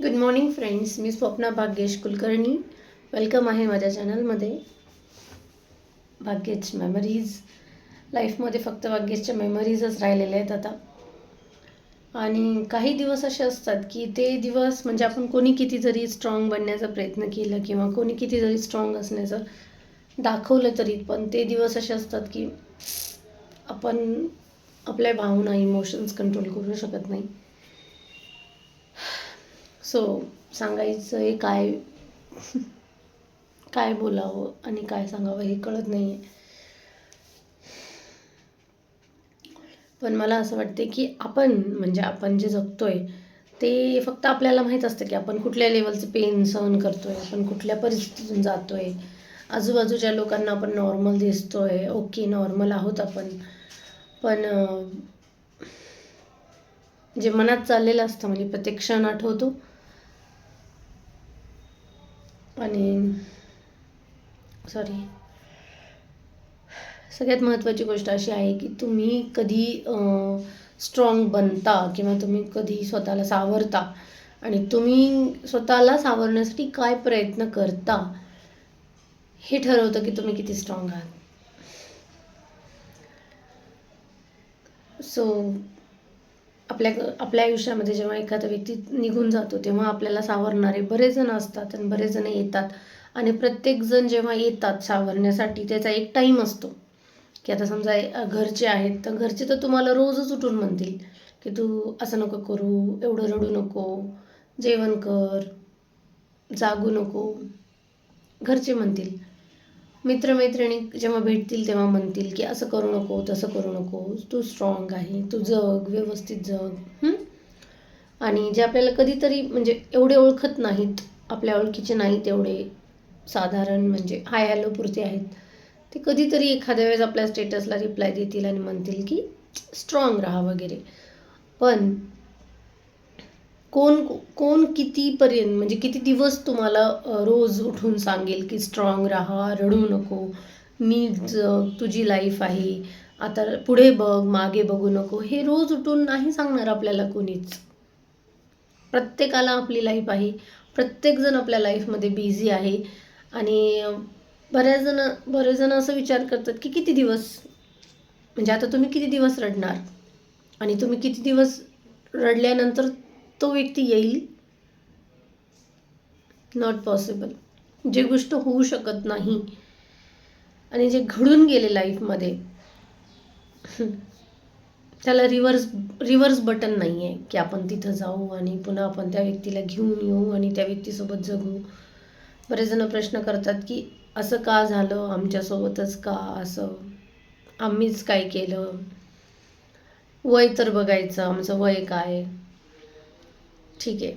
Good morning friends मी Swapna Bhagyesh Kulkarni. Welcome आहे माझ्या चॅनलमध्ये भाग्येश मेमरीज लाईफमध्ये फक्त भाग्येशच्या मेमरीजच राहिलेल्या आहेत आता. आणि काही दिवस असे असतात की ते दिवस म्हणजे आपण कोणी किती जरी स्ट्रॉंग बनण्याचा प्रयत्न केला किंवा कोणी किती जरी स्ट्रॉंग असण्याचं दाखवलं तरी पण ते दिवस असे असतात की आपण आपल्या भावना इमोशन्स कंट्रोल करू शकत नाही. सो सांगायचं आहे काय? काय बोलावं आणि काय सांगावं हे कळत नाही आहे पण मला असं वाटते की आपण म्हणजे आपण जे जगतोय ते फक्त आपल्याला माहीत असतं की आपण कुठल्या लेवलचं पेन सहन करतोय आपण कुठल्या परिस्थितीतून जातोय. आजूबाजूच्या लोकांना आपण नॉर्मल दिसतोय ओके नॉर्मल आहोत आपण. पण जे मनात चाललेलं असतं म्हणजे प्रत्येक क्षण आठवतो आणि सॉरी सगळ्यात महत्त्वाची गोष्ट अशी आहे की तुम्ही कधी स्ट्रॉंग बनता किंवा तुम्ही कधी स्वतःला सावरता आणि तुम्ही स्वतःला सावरण्यासाठी काय प्रयत्न करता हे ठरवतं की तुम्ही किती स्ट्रॉंग आहात. सो आपल्या आपल्या आयुष्यामध्ये जेव्हा एखादा व्यक्ती निघून जातो तेव्हा आपल्याला सावरणारे बरेच जण असतात आणि बरेच जण येतात. आणि प्रत्येक जण जेव्हा येतात सावरण्यासाठी त्याचा एक टाईम असतो. की आता समजा घरचे आहेत तर घरचे तर तुम्हाला रोजच उठून म्हणतील की तू असं नको करू एवढं रडू नको जेवण कर जागू नको. घरचे म्हणतील मित्रमैत्रिणी जेव्हा भेटतील तेव्हा म्हणतील की असं करू नको तसं करू नको तू स्ट्रॉंग आहे तू जग व्यवस्थित जग? आणि जे आपल्याला कधीतरी म्हणजे एवढे ओळखत नाहीत आपल्या ओळखीचे नाहीत एवढे साधारण म्हणजे हाय हॅलो पुरते आहेत ते कधीतरी एखाद्या वेळेस आपल्या स्टेटसला रिप्लाय देतील आणि म्हणतील की स्ट्रॉंग राहा वगैरे पण कोण कोण कितीपर्यंत म्हणजे किती दिवस तुम्हाला रोज उठून सांगेल की स्ट्रॉंग राहा रडू नको मी जग तुझी लाईफ आहे आता पुढे बघ मागे बघू नको हे रोज उठून नाही सांगणार आपल्याला कोणीच. प्रत्येकाला आपली लाईफ आहे प्रत्येकजण आपल्या लाईफमध्ये बिझी आहे आणि बऱ्याच जण बरेच जण असं विचार करतात की किती दिवस म्हणजे आता तुम्ही किती दिवस रडणार? आणि तुम्ही किती दिवस रडल्यानंतर तो व्यक्ती येईल? नॉट पॉसिबल जे गोष्ट होऊ शकत नाही. आणि जे घडून गेले लाईफमध्ये त्याला रिव्हर्स रिव्हर्स बटन नाही आहे की आपण तिथं जाऊ आणि पुन्हा आपण त्या व्यक्तीला घेऊन येऊ आणि त्या व्यक्तीसोबत जगू. बरेच जण प्रश्न करतात की असं का झालं? आमच्यासोबतच का असं? आम्हीच काय केलं? वय तर बघायचं आमचं वय काय? ठीक आहे.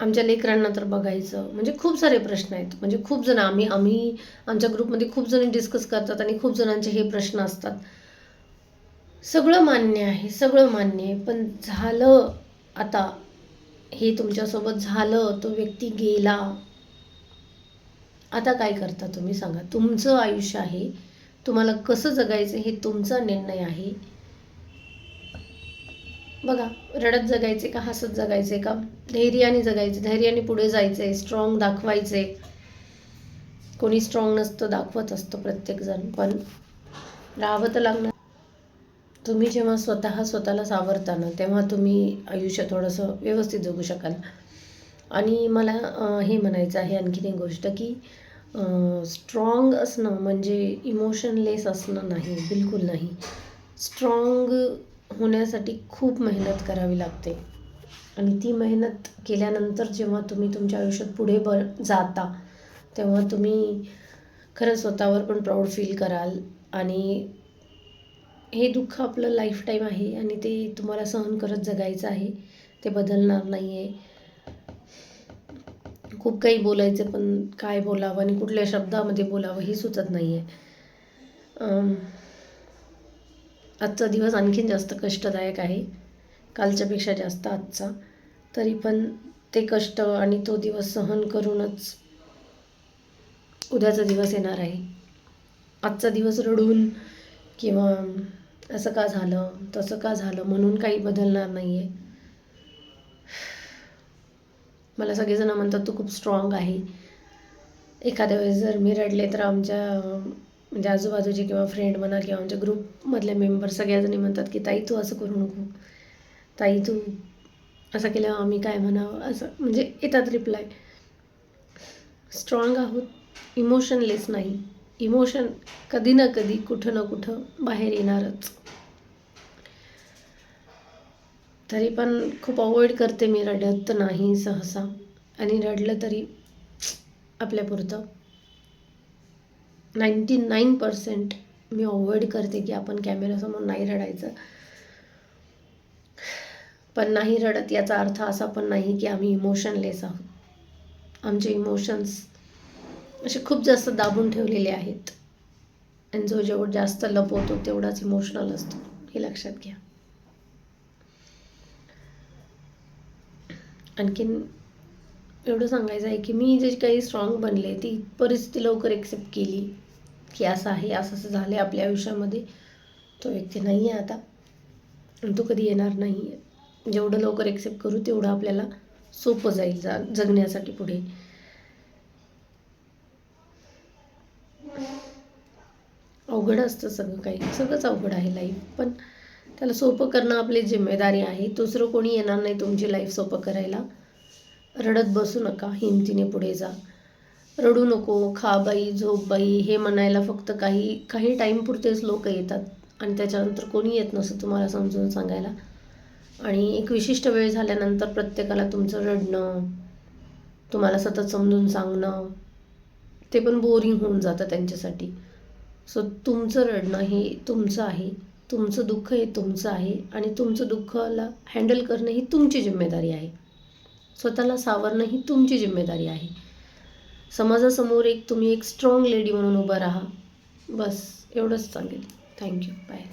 आमच्या लेकरांना तर बघायचं. म्हणजे खूप सारे प्रश्न आहेत. म्हणजे खूप जण आम्ही आम्ही आमच्या ग्रुपमध्ये खूप जण डिस्कस करतात आणि खूप जणांचे हे प्रश्न असतात. सगळं मान्य आहे सगळं मान्य आहे. पण झालं आता हे तुमच्यासोबत झालं तो व्यक्ती गेला. आता काय करता तुम्ही सांगा? तुमचं आयुष्य आहे. तुम्हाला कसं जगायचं हे तुमचा निर्णय आहे. बघा रडत जगायचे का हसत जगायचे का? धैर्याने जगायचे धैर्याने पुढे जायचे स्ट्रॉंग दाखवायचे. कोणी स्ट्रॉंग नसतं दाखवत असतं प्रत्येकजण पण राहावं तर लागणार. तुम्ही जेव्हा स्वतः स्वतःला सावरता ना तेव्हा तुम्ही आयुष्य थोडंसं व्यवस्थित जगू शकाल. आणि मला हे म्हणायचं आहे आणखीन एक गोष्ट की स्ट्रॉंग असणं म्हणजे इमोशनलेस असणं नाही बिलकुल नाही. स्ट्रॉंग होण्यासाठी खूप मेहनत करावी लागते. आणि ती मेहनत केल्यानंतर जेव्हा तुम्ही तुमच्या आयुष्यात पुढे बर जाता तेव्हा तुम्ही खरं स्वतःवर पण प्राऊड फील कराल. आणि हे दुःख आपलं लाईफ टाईम आहे आणि ते तुम्हाला सहन करत जगायचं आहे ते बदलणार नाही आहे खूप काही बोलायचं पण काय बोलावं आणि कुठल्या शब्दामध्ये बोलावं हे सुचत नाही आहे आजचा दिवस आणखीन जास्त कष्टदायक आहे. कालच्यापेक्षा जास्त आजचा. तरी पण ते कष्ट आणि तो दिवस सहन करूनच उद्याचा दिवस येणार आहे. आजचा दिवस रडून किंवा असं का झालं तसं का झालं म्हणून काही बदलणार नाही आहे मला सगळेजण म्हणतात तू खूप स्ट्रॉंग आहे. एखाद्या वेळेस जर मी रडले तर आमच्या म्हणजे आजूबाजूचे किंवा फ्रेंड म्हणा किंवा आमच्या ग्रुपमधले मेंबर सगळ्याजणी म्हणतात की ताई तू असं करू नको. ताई तू असं केलं आम्ही काय म्हणावं? असं म्हणजे येतात रिप्लाय स्ट्रॉंग आहोत इमोशनलेस नाही. इमोशन कधी ना कधी कुठं ना कुठं बाहेर येणारच. तरी पण खूप अवॉइड करते मी रडत नाही सहसा. आणि रडलं तरी आपल्यापुरतं नाईंटी नाईन पर्सेंट मी अवॉइड करते की आपण कॅमेऱ्यासमोर नाही रडायचं. पण नाही रडत याचा अर्थ असा पण नाही की आम्ही इमोशनलेस आहोत. आमचे इमोशन्स असे खूप जास्त दाबून ठेवलेले आहेत. आणि जो जेवढं जास्त लपवतो तेवढाच इमोशनल असतो. हे लक्षात घ्या. आणखीन एवढं सांगायचं आहे की मी जे काही स्ट्रॉंग बनले ती परिस्थिती लवकर एक्सेप्ट केली. की असं आहे असं असं झालं आहे आपल्या आयुष्यामध्ये. तो व्यक्ती नाही आहे आता तो कधी येणार नाही आहे जेवढं लवकर एक्सेप्ट करू तेवढं आपल्याला सोपं जाईल जा जगण्यासाठी पुढे. अवघड असतं सगळं काही. सगळंच अवघड आहे लाईफ पण त्याला सोपं करणं आपली जिम्मेदारी आहे. दुसरं कोणी येणार नाही तुमची लाईफ सोपं करायला. रडत बसू नका. हिमतीने पुढे जा. रडू नको खा बाई झोप बाई हे म्हणायला फक्त काही काही टाईमपुरतेच लोक येतात. आणि त्याच्यानंतर कोणी येत नसतं तुम्हाला समजून सांगायला. आणि एक विशिष्ट वेळ झाल्यानंतर प्रत्येकाला तुमचं रडणं तुम्हाला सतत समजून सांगणं ते पण बोरिंग होऊन जातं त्यांच्यासाठी. सो तुमचं रडणं हे तुमचं आहे. तुमचं दुःख हे तुमचं आहे. आणि तुमचं दुःखाला हँडल करणं ही तुमची जिम्मेदारी आहे. स्वतःला सावरणं ही तुमची जिम्मेदारी आहे. समाजासमोर एक तुम्ही एक स्ट्रॉंग लेडी म्हणून उभं राहा. बस एवढंच सांगेल थँक्यू बाय